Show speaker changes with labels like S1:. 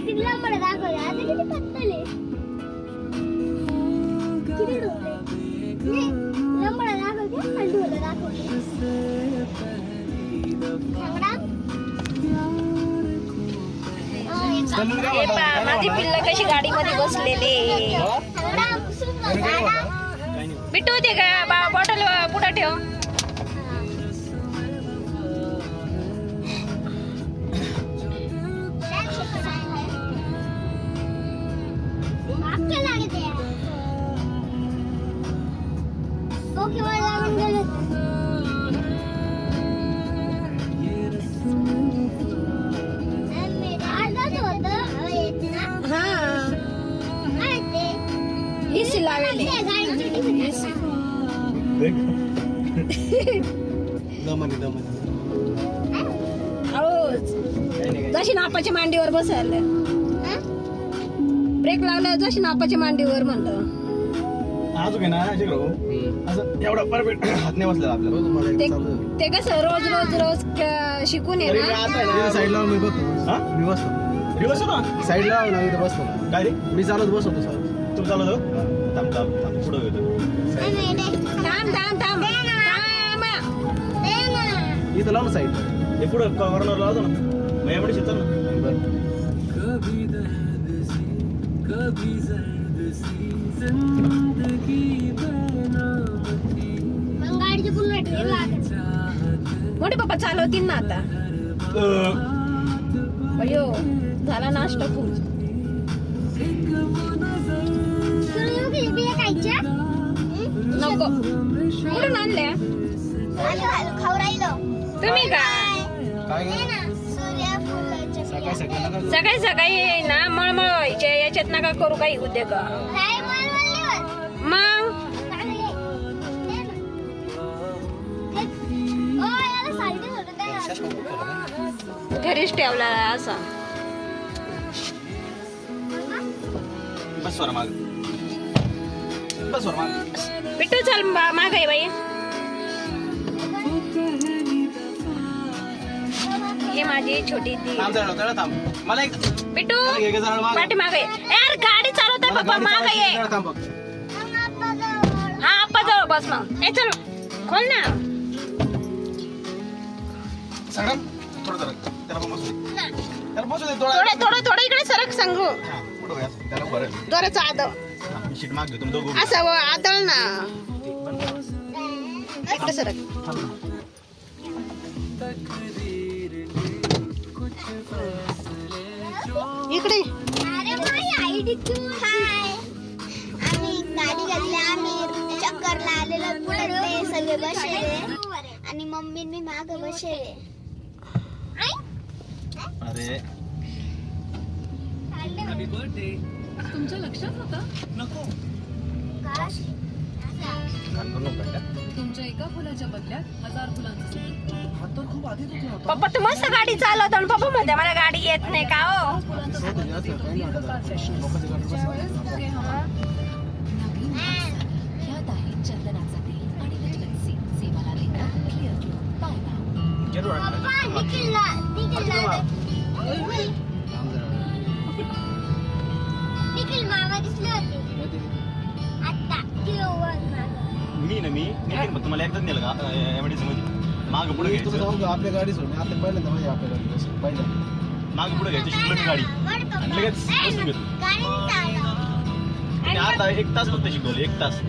S1: किती लांबड दाखवले आता किती पत्तले किती डोळे नाही, लांबड दाखवते आणि ढोलं दाखवते सांगडा? अं, एक
S2: हे पहा माझी पिल्ल कशी गाडीमध्ये बसलेले
S1: सांगडा, सांगडा.
S2: बिट्टू ते का बा बॉटल जशी नापाच्या मांडीवर बसायला? ब्रेक लागला जशी नापाच्या मांडीवर म्हणलं.
S3: अजून आहे ना शिकलो असं एवढा परफेक्ट हात नाही बसला आपल्याला.
S2: ते ते कसं रोज रोज रोज क- शिकून आहे ना.
S3: साईड लावून मी बसतो.
S4: हा?
S3: मी बसतो.
S4: रिवर्स होतो ना
S3: साईड लावून ना इथं बसतो.
S4: काय रे?
S3: मी चालत बसवतो सर.
S4: तू चालवतो थांब थांब थांब. पुढं येतो.
S2: थांब थांब थांब. थांब.
S1: दे ना.
S3: इथं लावून साईड
S4: हे पुढं कॉर्नर लावतो ना. मग यामध्ये शेतात ना.
S1: गाडीची बुलेट हे लागत.
S2: मोठे पप्पा चालवतील ना आता? अयो झाला नाश्ता फुल? नको. कुठून आणल्या. तुम्ही का
S3: काय सकाळी सकाळी
S2: ना मळमळ व्हायचे. याच्यात नका करू काही उद्योग.
S1: नाही, मळमळलीवर.
S2: मग?
S1: ना.
S2: घरीच ठेवला असा.
S4: बस वर माग. बस वर माग.
S2: पिट्टू चल माग आहे बाई. माझी छोटी ती.
S4: थांब जरा जरा थांब. मला एक
S2: पिट्टू
S4: घे, घे, जरा मागं.
S2: पाठी माग यार गाडी चालवताय पप्पा माग
S3: जरा थांब
S1: जाऊ.
S2: हा आप्पा जवळ बस मग. ए चल. खोल ना.
S4: सगळं थोडं जरा त्याला पण बसू दे. त्याला बसू दे थोडं.
S2: थोडं थोडं थोडं इकडे सरक सांगू.
S4: हा, पुढं वळ, असं. त्याला बरं
S2: जोराचं आदळ.
S4: हा, मी शीट माग घेतो तुम्ही दोघं
S2: असं व आदळ ना. इकडे सरक. इकडे.
S1: अरे माझी आयडी तू हाय. आम्ही गाडी घातली आम्ही चक्करला आलेलो पुढे ते सगळे बसले. आणि मम्मी मी माग बसले.
S4: अरे.
S5: तुमच्या लक्षात होतं?
S4: नको का?
S5: तुमच्या एका फुलाच्या बदल्यात हजार फुलांचं सुगंध.
S2: पप्पा तू मस्त गाडी चालवतो आणि पप्पा म्हणते मला गाडी येत नाही का हो?
S5: फुलांचं
S4: मी ना मी तुम्हाला एकदाच नेलं का? एमडीसी मध्ये माग पुढे घ्यायचं.
S3: जाऊन आपल्या गाडी सोडून आता पहिल्यांदा माझी आपल्या गाडी बसून पहिल्यांदा.
S4: माग पुढे घ्यायची शिकलं मी गाडी. आणि लगेच बसून घेतो आणि आता एक तास फक्त शिकवलं एक तास.